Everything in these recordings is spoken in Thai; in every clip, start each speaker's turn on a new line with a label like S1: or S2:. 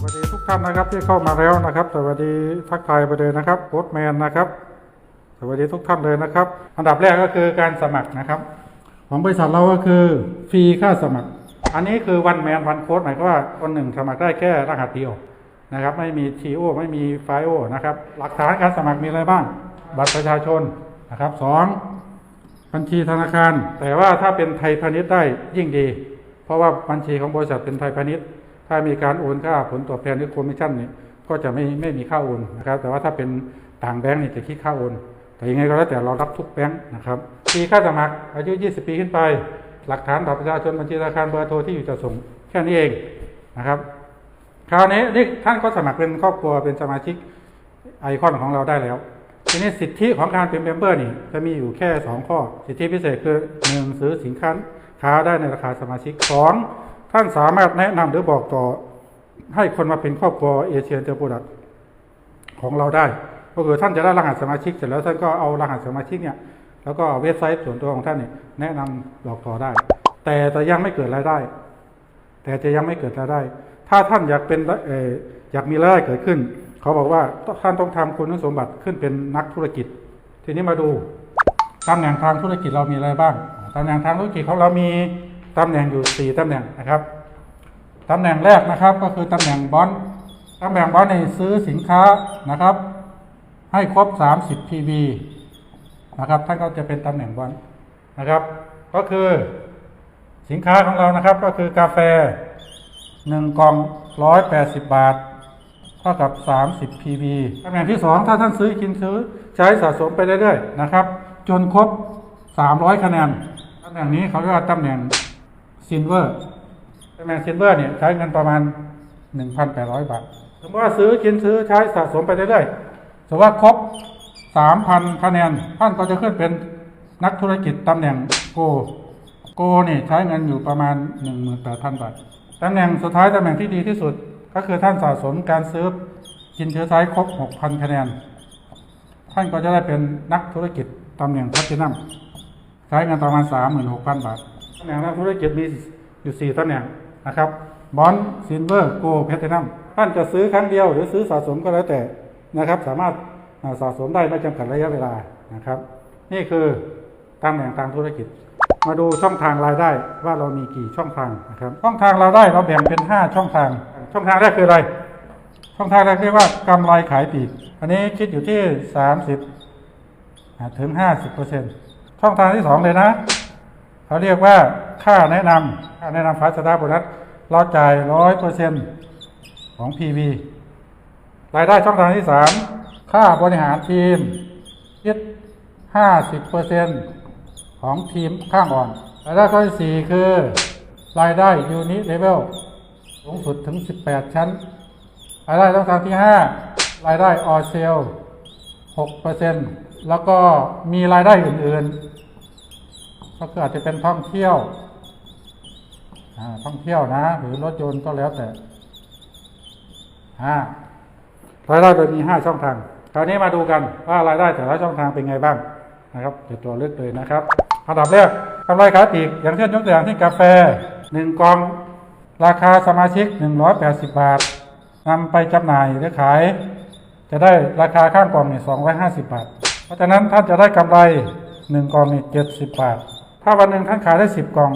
S1: สวัสดีทุกท่านนะครับที่เข้ามาแล้วนะครับ สวัสดีทักทายไปเลยนะครับโค้ดแมนนะครับ สวัสดีทุกท่านเลยนะครับ อันดับแรกก็คือการสมัครนะครับ ของบริษัทเราก็คือฟรีค่าสมัคร อันนี้คือวันแมนวันโค้ดหมายความว่าคนหนึ่งสมัครได้แค่รหัสเดียวนะครับ ไม่มีทีโอไม่มีไฟโอนะครับ หลักฐานการสมัครมีอะไรบ้าง บัตรประชาชนนะครับสองบัญชีธนาคาร แต่ว่าถ้าเป็นไทยพาณิชย์ได้ยิ่งดี เพราะว่าบัญชีของบริษัทเป็นไทยพาณิชย์ ถ้ามีการโอนค่าผลตอบแทนหรือคอมมิชชั่นเนี่ยก็จะไม่ไม่มีค่าโอนนะครับ แต่ว่าถ้าเป็นต่างแบงก์นี่จะคิดค่าโอน แต่ยังไงก็แล้วแต่เรารับทุกแบงก์นะครับปีค่าสมัครอายุ 20 ปีขึ้นไป หลักฐานบัตรประชาชนบัญชีธนาคารเบอร์โทรที่อยู่จะส่งแค่นี้เองนะครับคราวนี้นี่ท่านก็สมัครเป็นครอบครัวเป็นสมาชิกไอคอนของเราได้แล้วทีนี้สิทธิของการเป็นเมมเบอร์นี่จะมีอยู่แค่ 2 ข้อ สิทธิพิเศษคือหนึ่งซื้อสินค้าค้าได้ในราคาสมาชิกสอง ท่านสามารถแนะนำหรือบอกต่อ ให้คนมาเป็นครอบครัวเอเชียนเตอร์โปรดักของเราได้ ก็คือท่านจะได้รหัสสมาชิกเสร็จแล้วท่านก็เอารหัสสมาชิกเนี่ย แล้วก็เว็บไซต์ส่วนตัวของท่านเนี่ยแนะนำบอกต่อได้ แต่จะยังไม่เกิดรายได้ แต่จะยังไม่เกิดรายได้ ถ้าท่านอยากเป็นเอออยากมีรายได้เกิดขึ้น เขาบอกว่าท่านต้องทำคุณสมบัติขึ้นเป็นนักธุรกิจ ทีนี้มาดูตำแหน่งทางธุรกิจเรามีอะไรบ้างตำแหน่งทางธุรกิจของเรามี ตำแหน่งอยู่สี่ตำแหน่งนะครับตำแหน่งแรกนะครับก็คือตำแหน่งบอลตำแหน่งบอลในซื้อสินค้านะครับ ให้ครบ 30 PV นะครับท่านก็จะเป็นตำแหน่งบอลนะครับ ก็คือสินค้าของเรานะครับก็คือกาแฟหนึ่งกล่องร้อยแปดสิบบาทเท่ากับสามสิบ PV ตำแหน่งที่สองถ้าท่านซื้อกินซื้อใช้สะสมไปเรื่อยๆนะครับ จนครบสามร้อยคะแนนตำแหน่งนี้เขาเรียกว่าตำแหน่ง ซินเวอร์ตำแหน่งซินเวอร์เนี่ยใช้เงินประมาณหนึ่งพันแปดร้อยบาทสมมติว่าซื้อกินซื้อใช้สะสมไปเรื่อยๆสมมติว่าครบสามพันคะแนนท่านก็จะขึ้นเป็นนักธุรกิจตำแหน่งโก โกนี่ใช้เงินอยู่ประมาณ18,000บาทตำแหน่งสุดท้ายตำแหน่งที่ดีที่สุด ก็คือท่านสะสมการซื้อกินเชื้อไซครบ6,000คะแนน ท่านก็จะได้เป็นนักธุรกิจตำแหน่งพัฒนัมใช้เงินประมาณ36,000บาท ตำแหน่งนักธุรกิจมีอยู่4ตำแหน่งนะครับบอลซินเวอร์โกลเพชรนัมท่านจะซื้อครั้งเดียวหรือซื้อสะสมก็แล้วแต่นะครับ สามารถสะสมได้ไม่จำกัดระยะเวลานะครับ นี่คือตำแหน่งทางธุรกิจ มาดูช่องทางรายได้ว่าเรามีกี่ช่องทางนะครับ ช่องทางรายได้เราแบ่งเป็น 5 ช่องทาง ช่องทางแรกคืออะไร ช่องทางแรกเรียกว่ากำไรขายปีกอันนี้คิดอยู่ที่ 30ถึง50%ช่องทางที่2เลยนะ เขาเรียกว่าค่าแนะนำค่าแนะนำฟาสตาร์โบนัสเราจ่ายร้อยเปอร์เซ็นของ PV รายได้ช่องทางที่สามค่าบริหารทีมคิดห้าสิบเปอร์เซ็นของทีมข้างอ่อน รายได้ข้อที่สี่คือ รายได้ยูนิเลเวลสูงสุดถึง18ชั้น รายได้ช่องทางที่5รายได้ออเซล6เปอร์เซ็นแล้วก็มีรายได้อื่น ๆ ก็คืออาจจะเป็นท่องเที่ยวท่องเที่ยวนะ หรือรถยนต์ก็แล้วแต่อ่ารายได้โดยมีห้าช่องทาง คราวนี้มาดูกันว่ารายได้แต่ละช่องทางเป็นไงบ้างนะครับเดี๋ยวตัวเลือกเลยนะครับอันดับแรกกำไรขายปลีกอย่างเช่นยกตัวอย่างที่กาแฟหนึ่งกล่องราคาสมาชิก 180 บาทนำไปจำหน่ายหรือขาย จะได้ราคาข้างกล่องเนี่ย250 บาท เพราะฉะนั้นท่านจะได้กำไร 1กล่องนี่70 บาท ถ้าวันหนึ่งท่านขายได้10กล่อง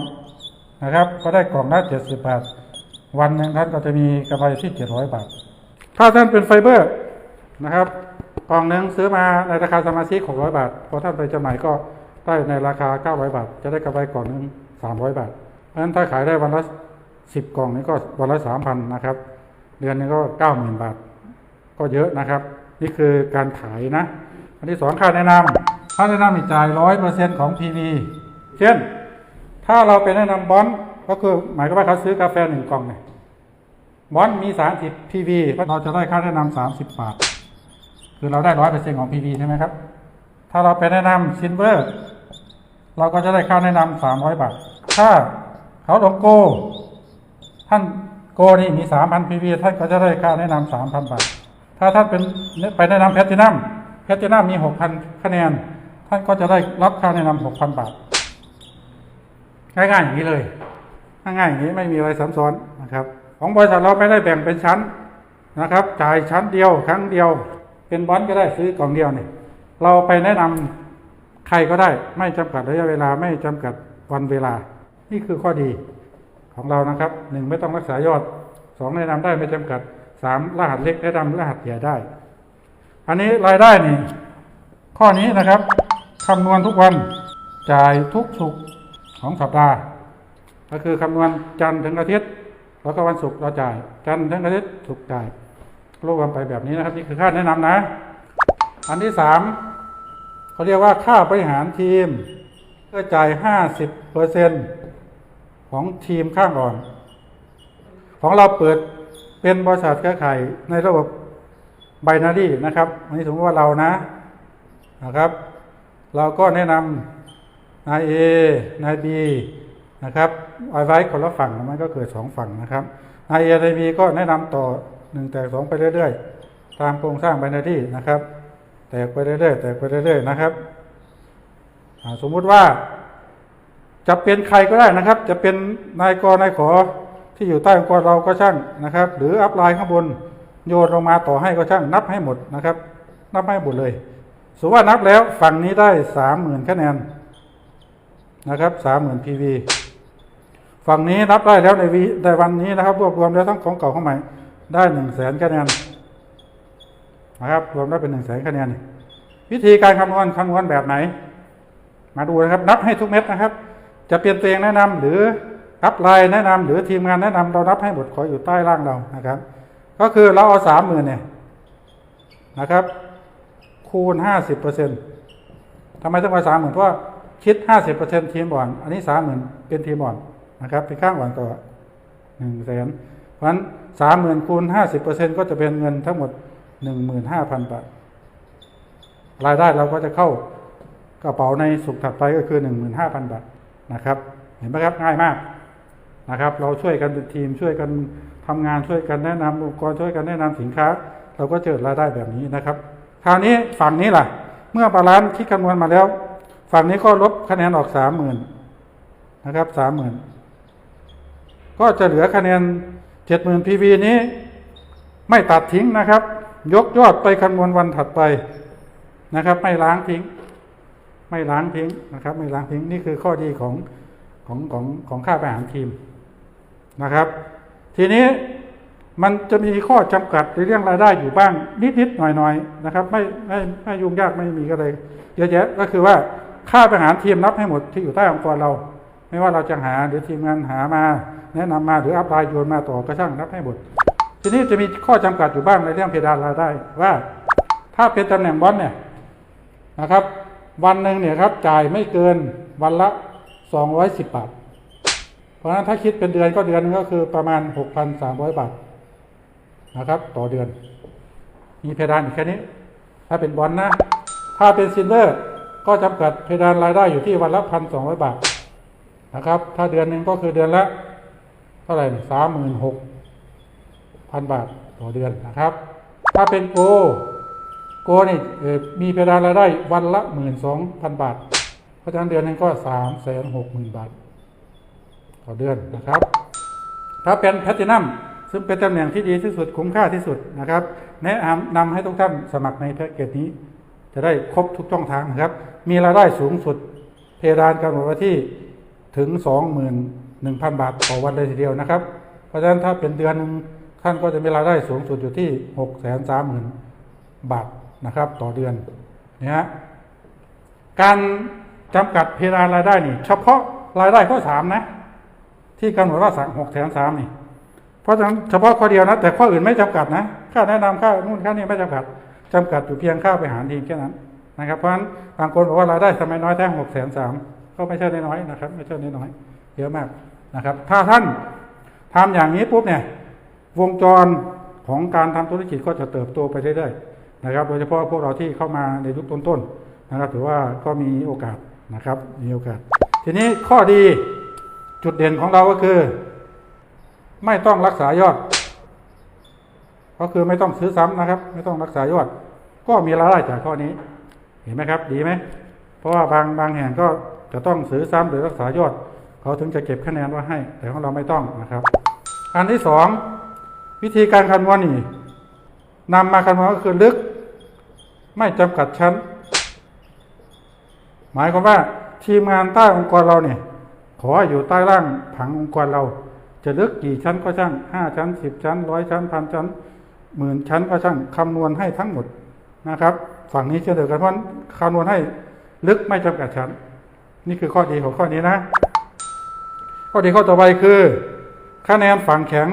S1: นะครับ ก็ได้กล่องละ70บบาท วันหนึ่งท่านก็จะมีกำไรที่700บาท ถ้าท่านเป็นไฟเบอร์นะครับ กล่องหนึ่งซื้อมาในราคาสมาชิก600บาท พอท่านไปจำหน่ายก็ได้ในราคา900บาท จะได้กำไรกล่องหนึ่ง300บาท เพราะฉะนั้นถ้าขายได้วันละ10กล่องนี้ก็วันละ3,000นนะครับ เดือนนึงก็90,000บาท ก็เยอะนะครับ นี่คือการขายนะ อันที่สองค่าแนะนำค่าแนะนำมีจ่ายร้อยเปอร์เซ็นต์ของ PV เช่น ถ้าเราไปแนะนำบอลก็คือหมายความว่าเขาซื้อกาแฟหนึ่งกล่องเนี่ยบอลมี30 PV เราจะได้ค่าแนะนำ30บบาท คือเราได้ร้อยเปอร์เซ็นต์ของ PV ใช่ไหมครับ ถ้าเราไปแนะนำซินเวอร์เราก็จะได้ค่าแนะนำ300บาท ถ้าเขาดอกโก ท่านโกนี่มี3,000 PV ท่านก็จะได้ค่าแนะนำ3,000บาท ถ้าท่านเป็นไปแนะนำแพลตินัมแพลตินัมมี6,000คะแนน ท่านก็จะได้รับค่าแนะนำ6,000บาท ง่ายๆอย่างนี้เลยง่ายๆอย่างนี้ไม่มีอะไรซับซ้อนนะครับ ของบริษัทเราไม่ได้แบ่งเป็นชั้นนะครับจ่ายชั้นเดียวครั้งเดียว เป็นบอลก็ได้ซื้อกล่องเดียวเนี่ยเราไปแนะนำใครก็ได้ ไม่จำกัดระยะเวลาไม่จำกัดวันเวลา นี่คือข้อดีของเรานะครับหนึ่งไม่ต้องรักษายอดสองแนะนำได้ไม่จำกัดสามรหัสเล็กแนะนำรหัสใหญ่ได้ อันนี้รายได้นี่ข้อนี้นะครับคำนวณทุกวันจ่ายทุกสุก ร์ของสัปดาห์ ก็คือคำนวณจันทร์ถึงอาทิตย์ แล้วก็วันศุกร์เราจ่าย จันทร์ถึงอาทิตย์ศุกร์จ่ายรวมไปแบบนี้นะครับ นี่คือค่าแนะนำนะ อันที่สามเขาเรียกว่าค่าบริหารทีมก็จ่ายห้าสิบเปอร์เซ็นของทีมข้างอ่อน ของเราเปิดเป็นบริษัทเครือข่ายในระบบไบนารีนะครับ อันนี้สมมติว่าเรานะนะครับ เราก็แนะนำ นาย A นาย B นะครับเอาไว้คนละฝั่งมันก็เกิดสองฝั่งนะครับนาย A นาย B ก็แนะนำต่อหนึ่งแตกสองไปเรื่อยๆ ตามโครงสร้างไบนารีนะครับ แตกไปเรื่อยๆแตกไปเรื่อยๆนะครับสมมุติว่าจะเป็นใครก็ได้นะครับ จะเป็นนายกนายขอที่อยู่ใต้องค์กรเราก็ช่างนะครับ หรืออัพไลน์ข้างบนโยนลงมาต่อให้ก็ช่างนับให้หมดนะครับ นับให้หมดเลยสมมติว่านับแล้วฝั่งนี้ได้สามหมื่นคะแนน นะครับสามหมื่น PV ฝั่งนี้นับได้แล้วในวีในวันนี้นะครับ รวบรวมแล้วทั้งของเก่าของใหม่ ได้หนึ่งแสนคะแนนนะครับรวมได้เป็นหนึ่งแสนคะแนนวิธีการคำนวณคำนวณแบบไหน มาดูนะครับ นับให้ทุกเม็ดนะครับ จะเปลี่ยนตัวเองแนะนำหรืออัพไลน์แนะนำหรือทีมงานแนะนำเรานับให้หมดขออยู่ใต้ล่างเรานะครับ ก็คือเราเอาสามหมื่นเนี่ยนะครับ คูณห้าสิบเปอร์เซ็นต์ทำไมต้องเอาสามหมื่นเพราะ คิดห้าสิบเปอร์เซ็นต์ทีมอ่อน อันนี้สามหมื่นเป็นทีมอ่อนนะครับเป็นข้างอ่อนต่อหนึ่งแสนเพราะฉะนั้นสามหมื่นคูณห้าสิบเปอร์เซ็นต์ก็จะเป็นเงินทั้งหมดหนึ่งหมื่นห้าพันบาท รายได้เราก็จะเข้ากระเป๋าในสุขถัดไปก็คือหนึ่งหมื่นห้าพันบาทนะครับ เห็นไหมครับง่ายมากนะครับ เราช่วยกันเป็นทีมช่วยกันทำงานช่วยกันแนะนำองค์กรช่วยกันแนะนำสินค้า เราก็เจอรายได้แบบนี้นะครับ คราวนี้ฝั่งนี้ล่ะ เมื่อบาลานซ์คิดคำนวณมาแล้ว ฝั่งนี้ก็ลบคะแนนออกสามหมื่นนะครับสามหมื่นก็จะเหลือคะแนนเจ็ดหมื่นพีวีนี้ ไม่ตัดทิ้งนะครับ ยกยอดไปคำนวณวันถัดไปนะครับ ไม่ล้างทิ้ง ไม่ล้างทิ้งนะครับ ไม่ล้างทิ้งนี่คือข้อดีของของของของค่าบริหารทีมนะครับ ทีนี้มันจะมีข้อจำกัดในเรื่องรายได้อยู่บ้างนิดๆหน่อยๆนะครับ ไม่ไม่ไม่ยุ่งยากไม่มีอะไรเยอะแยะก็คือว่า ค่าบริหารทีมนับให้หมดที่อยู่ใต้องค์กรเรา ไม่ว่าเราจะหาหรือทีมงานหามา แนะนำมาหรืออัพไลน์โยนมาต่อก็ช่างนับให้หมดทีนี้จะมีข้อจำกัดอยู่บ้างในเรื่องเพดานรายได้ว่า ถ้าเป็นตำแหน่งบอลเนี่ยนะครับ วันหนึ่งเนี่ยครับจ่ายไม่เกินวันละ210บาทเพราะฉะนั้นถ้าคิดเป็นเดือนก็เดือนหนึงก็คือประมาณ6,300บาทนะครับ ต่อเดือน มีเพดานแค่นี้ ถ้าเป็นบอลนะ ถ้าเป็นซิลเลอร์ ก็จำกัดเพดานรายได้อยู่ที่วันละ1,200บาทนะครับ ถ้าเดือนหนึ่งก็คือเดือนละ เท่าไหร่สามหมื่นหกพันบาทต่อเดือนนะครับ ถ้าเป็นโก โกนี่เอ่อมีเพดานรายได้วันละหมื่นสองพันบาท เพราะฉะนั้นเดือนหนึ่งก็สามแสนหกหมื่นบาท ต่อเดือนนะครับ ถ้าเป็นแพลตินัมซึ่งเป็นตำแหน่งที่ดีที่สุดคุ้มค่าที่สุดนะครับ แนะนำนำให้ทุกท่านสมัครในแพ็กเกจนี้ จะได้ครบทุกช่องทางนะครับ มีรายได้สูงสุดเพดานกำหนดไว้ที่ถึง 21,000 บาทต่อวันเลยทีเดียวนะครับ เพราะฉะนั้นถ้าเป็นเดือนหนึ่งท่านก็จะมีรายได้สูงสุดอยู่ที่ 630,000 บาทนะครับ ต่อเดือนนะฮะการจำกัดเพดานรายได้นี่ เฉพาะรายได้ข้อสามนะ ที่กำหนดว่าสั่งหกแสนสามนี่ เพราะฉะนั้นเฉพาะข้อเดียวนะ แต่ข้ออื่นไม่จำกัดนะ ค่าแนะนำค่านู่นค่านี่ไม่จำกัด จำกัดอยู่เพียงค่าไปหารทีมแค่นั้นนะครับ เพราะฉะนั้นบางคนบอกว่ารายได้ทำไมน้อยแท้หกแสนสามก็ไม่ใช่น้อยนะครับ ไม่ใช่น้อยเยอะมากนะครับ ถ้าท่านทำอย่างนี้ปุ๊บเนี่ยวงจรของการทำธุรกิจก็จะเติบโตไปเรื่อยๆนะครับ โดยเฉพาะพวกเราที่เข้ามาในยุคต้นๆนะครับ ถือว่าก็มีโอกาสนะครับ มีโอกาส ทีนี้ข้อดีจุดเด่นของเราก็คือ ไม่ต้องรักษายอด ก็คือไม่ต้องซื้อซ้ำนะครับ ไม่ต้องรักษายอด ก็มีรายได้จากข้อนี้ เห็นไหมครับ ดีไหม เพราะว่าบางบางแห่งก็จะต้องซื้อซ้ำหรือรักษายอด เขาถึงจะเก็บคะแนนไว้ให้ แต่ของเราไม่ต้องนะครับ อันที่สองวิธีการคำนวณนี่นำมาคำนวณก็คือลึก ไม่จำกัดชั้น หมายความว่าทีมงานใต้องค์กรเราเนี่ยขออยู่ใต้ล่างผังองค์กรเรา จะลึกกี่ชั้นก็ช่างห้าชั้นสิบชั้นร้อยชั้นพันชั้นหมื่นชั้นก็ช่างคำนวณให้ทั้งหมด นะครับฝั่งนี้เช่นเดียวกันเพราะคำนวณให้ลึกไม่จำกัดชั้น นี่คือข้อดีของข้อนี้นะ ข้อดีข้อต่อไปคือ คะแนนฝั่งแข็ง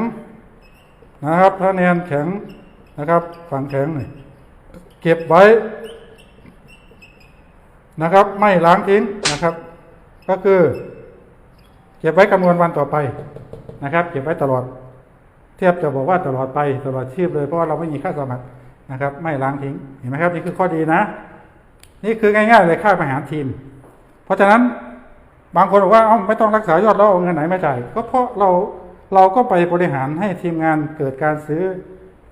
S1: นะครับคะแนนแข็งนะครับฝั่งแข็งนี่เก็บไว้นะครับ ไม่ล้างทิ้งนะครับ ก็คือ เก็บไว้คำนวณวันต่อไปนะครับ เก็บไว้ตลอด เทียบจะบอกว่าตลอดไปตลอดชีพเลยเพราะว่าเราไม่มีค่าสมัคร นะครับ ไม่ล้างทิ้งเห็นไหมครับ นี่คือข้อดีนะ นี่คือง่ายๆเลยค่าบริหารทีม เพราะฉะนั้นบางคนบอกว่าเอ้าไม่ต้องรักษายอดแล้วเอาเงินไหนมาจ่ายก็เพราะเราเราก็ไปบริหารให้ทีมงานเกิดการซื้อ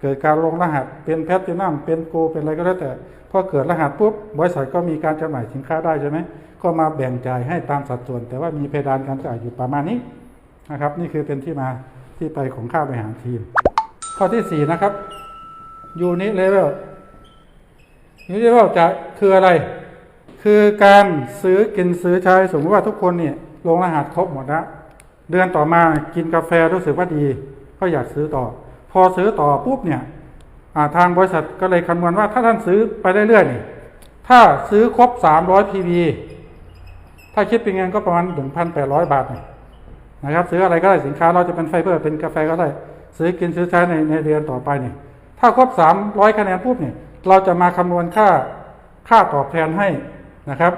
S1: เกิดการลงรหัสเป็นแพทตินัมเป็นโกเป็นอะไรก็แล้วแต่พอเกิดรหัสปุ๊บบริษัทก็มีการจำหน่ายสินค้าได้ใช่ไหมก็มาแบ่งจ่ายให้ตามสัดส่วน แต่ว่ามีเพดานการจ่ายอยู่ประมาณนี้นะครับ นี่คือเป็นที่มาที่ไปของค่าบริหารทีม ข้อที่สี่นะครับ ยูนิเลเวลยูนิเลเวลจะคืออะไร คือการซื้อกินซื้อใช้สมมติว่าทุกคนเนี่ยลงรหัสครบหมดแล้วเดือนต่อมากินกาแฟรู้สึกว่าดี ก็อยากซื้อต่อ พอซื้อต่อปุ๊บเนี่ยทางบริษัทก็เลยคำนวณว่าถ้าท่านซื้อไปเรื่อยๆนี่ถ้าซื้อครบ 300 PV ถ้าคิดเป็นเงินก็ประมาณ 1,800 บาทเนี่ยนะครับ ซื้ออะไรก็ได้สินค้าเราจะเป็นไฟเบอร์เป็นกาแฟก็ได้ ซื้อกินซื้อใช้ในในเดือนต่อไปเนี่ย ถ้าครบ 300 คะแนนปุ๊บเนี่ยเราจะมาคำนวณค่าค่าตอบแทนให้นะครับ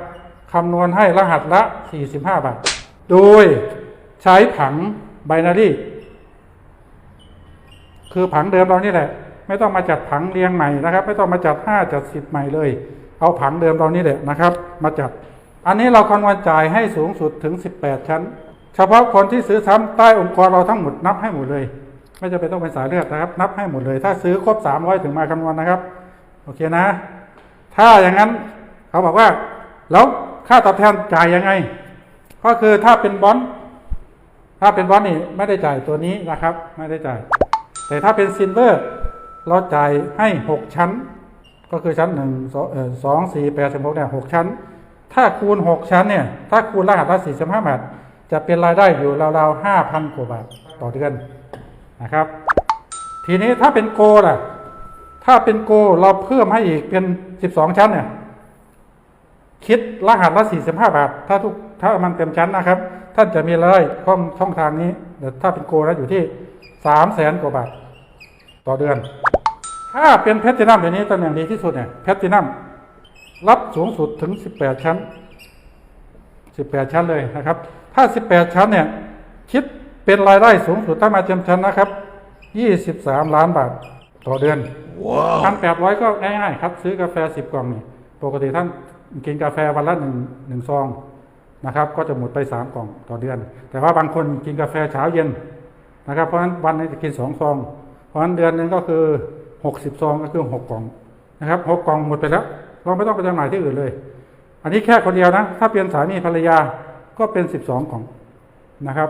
S1: คำนวณให้รหัสละ 45 บาท โดยใช้ผังไบนารีคือผังเดิมเรานี่แหละ ไม่ต้องมาจัดผังเรียงใหม่นะครับ ไม่ต้องมาจัด 5 จัด 10 ใหม่เลย เอาผังเดิมเรานี่แหละนะครับ มาจัด อันนี้เราคำนวณจ่ายให้สูงสุดถึง 18 ชั้น เฉพาะคนที่ซื้อซ้ำใต้องค์กรเราทั้งหมดนับให้หมดเลย ไม่จะเป็นต้องเป็นสายเลือดนะครับ นับให้หมดเลย ถ้าซื้อครบ300ถึงมาคำนวณนะครับ โอเคนะ ถ้าอย่างนั้นเขาบอกว่า แล้วค่าตอบแทนจ่ายยังไง ก็คือถ้าเป็นบอลถ้าเป็นบอลนี่ไม่ได้จ่ายตัวนี้นะครับ ไม่ได้จ่าย แต่ถ้าเป็นซิลเวอร์เราจ่ายให้หกชั้น ก็คือชั้นหนึ่งสองสองสี่แปดสิบหกเนี่ยหกชั้น ถ้าคูณหกชั้นเนี่ย ถ้าคูณรหัสละสี่สิบห้าบาทจะเป็นรายได้อยู่ราวๆห้าพันกว่าบาทต่อเดือน นะครับ ทีนี้ถ้าเป็นโกล่ะ ถ้าเป็นโกเราเพิ่มให้อีกเป็นสิบสองชั้นเนี่ย คิดรหัสละ45บห้าบาท ถ้าทุกถ้ามันเต็มชั้นนะครับ ท่านจะมีรายได้ช่องช่องทางนี้เดี๋ยวถ้าเป็นโกแล้วอยู่ที่3 0 0แสนกว่าบาท ต่อเดือน ถ้าเป็นแพลตินัมเดี๋ยวนี้ตำแหน่งดีที่สุดเนี่ยแพลตินัมรับสูงสุดถึง18ชั้น18ชั้นเลยนะครับ ถ้า18ชั้นเนี่ย คิด เป็นรายได้สูงสุดถ้ามาเต็มชั้นนะครับ 23 ล้านบาทต่อเดือนพันแปดร้อยก็ง่ายๆครับ ซื้อกาแฟสิบกล่องนี่ปกติท่านกินกาแฟวันละหนึ่งหนึ่งซองนะครับ ก็จะหมดไปสามกล่องต่อเดือน แต่ว่าบางคนกินกาแฟเช้าเย็นนะครับ เพราะฉะนั้นวันหนึงจะกินสองซอง เพราะฉะนั้นเดือนหนึงก็คือหกสิบซองก็คือหกกล่องนะครับหกกล่องหมดไปแล้วเราไม่ต้องไปจำหน่ายที่อื่นเลย อันนี้แค่คนเดียวนะ ถ้าเป็นสามีภรรยาก็เป็นสิบสองกล่องนะครับ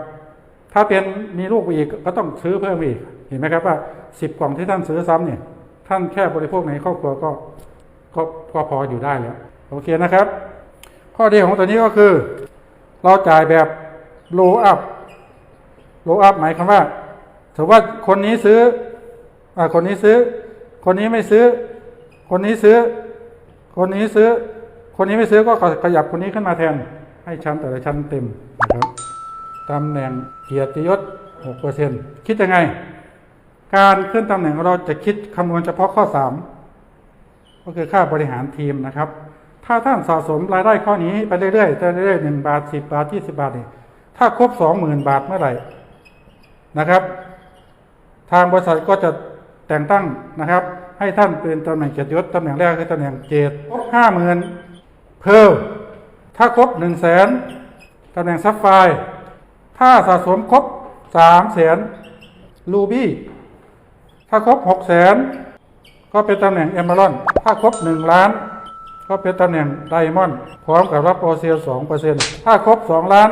S1: ถ้าเป็นมีลูกอีกก็ต้องซื้อเพิ่มอีก เห็นไหมครับว่าสิบกล่องที่ท่านซื้อซ้ำเนี่ย ท่านแค่บริโภคในครอบครัวก็ก็ก็พออยู่ได้แล้วโอเคนะครับ ข้อดีของตัวนี้ก็คือ เราจ่ายแบบ low up low up หมายความว่าสมมติว่าคนนี้ซื้ออาคนนี้ซื้อ คนนี้ไม่ซื้อ คนนี้ซื้อ คนนี้ซื้อ คนนี้ไม่ซื้อก็ขยับคนนี้ขึ้นมาแทน ให้ชั้นแต่ละชั้นเต็มนะครับ ตำแหน่งเกียรติยศ6%คิดยังไง การขึ้นตำแหน่งของเราจะคิดคำนวณเฉพาะข้อ3ก็คือค่าบริหารทีมนะครับ ถ้าท่านสะสมรายได้ข้อนี้ไปเรื่อยๆไปเรื่อยๆหนึ่งบาทสิบบาทยี่สิบาทนี่ถ้าครบสองหมื่นบาทเมื่อไหร่นะครับ ทางบริษัทก็จะแต่งตั้งนะครับ ให้ท่านเป็นตำแหน่งเกียรติยศตำแหน่งแรกคือตำแหน่งเกตครบห้าหมื่นเพิ่มถ้าครบหนึ่งแสนตำแหน่งซับไฟ ถ้าสะสมครบสามแสนลูบี้ ถ้าครบหกแสนก็เป็นตำแหน่งเอมเมอรอน ถ้าครบหนึ่งล้าน ก็เป็นตำแหน่งไดมอนด์พร้อมกับรับโอเซียสองเปอร์เซ็นถ้าครบสองล้าน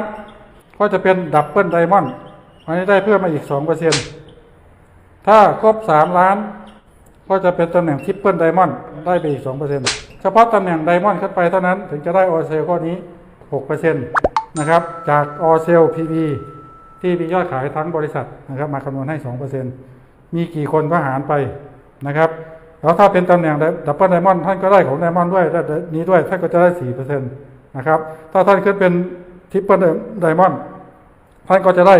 S1: ก็จะเป็นดับเบิลไดมอนด์อันนี้ได้เพิ่มมาอีกสองเปอร์เซ็นถ้าครบสามล้าน ก็จะเป็นตำแหน่งทิปเปิลไดมอนด์ได้ไปอีก2%เฉพาะตำแหน่งไดมอนด์ขึ้นไปเท่านั้นถึงจะได้ออเซลข้อนี้6%นะครับ จากออเซลพีพีที่มียอดขายทั้งบริษัทนะครับมาคำนวณให้ 2%มีกี่คนก็หารไปนะครับแล้วถ้าเป็นตำแหน่งดับเบิลไดมอนด์ท่านก็ได้ของไดมอนด์ด้วยได้นี้ด้วยท่านก็จะได้4%นะครับถ้าท่านขึ้นเป็นทิปเปิลไดมอนด์ท่านก็จะได้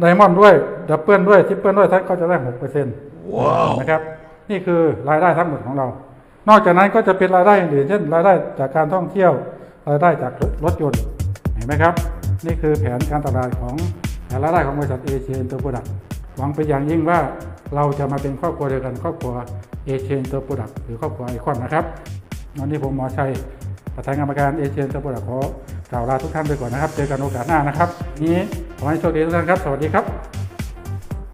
S1: ไดมอนด์ด้วยดับเบิลด้วยทริปเปิลด้วยท่านก็จะได้หกเปอร์เซ็นต์นะครับนี่คือรายได้ทั้งหมดของเรา นอกจากนั้นก็จะเป็นรายได้อื่นๆเช่น รายได้จากการท่องเที่ยว รายได้จากรถยนต์เห็ นไหมครับ นี่คือแผนการตลาดของรายได้ของบริษัทเอเชียนเตอร์โปรดักหวังเป็นอย่างยิ่งว่าเราจะมาเป็นครอบครัวเดียวกันครอบครัวเอเชียนเตอร์โปรดักหรือครอบครัวไอคอนนะครับวันนี้ผมหมอชัยประธานกรรมการเอเชียนเตอร์โปรดักขอกล่าวลาทุกท่านไปก่อนนะครับ เจอกันโอกาสหน้านะครับ นี้ขอให้โชคดีทุกท่านครับ สวัสดีครับ